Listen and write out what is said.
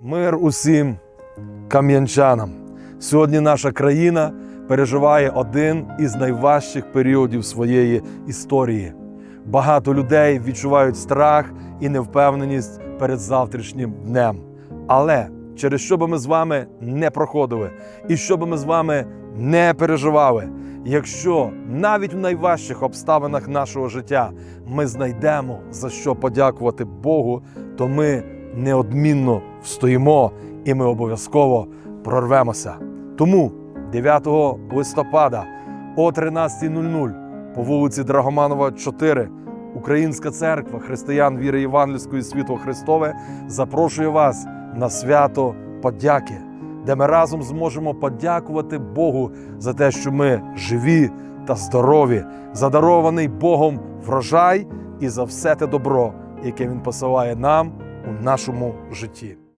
Мир усім кам'янчанам. Сьогодні наша країна переживає один із найважчих періодів своєї історії. Багато людей відчувають страх і невпевненість перед завтрашнім днем. Але через що би ми з вами не проходили, і що би ми з вами не переживали, якщо навіть в найважчих обставинах нашого життя ми знайдемо за що подякувати Богу, то ми неодмінно встоїмо і ми обов'язково прорвемося. Тому 9 листопада о 13.00 по вулиці Драгоманова, 4 Українська церква християн віри Євангельської світло Христове запрошує вас на свято подяки, де ми разом зможемо подякувати Богу за те, що ми живі та здорові, за дарований Богом врожай і за все те добро, яке Він посилає нам у нашому житті.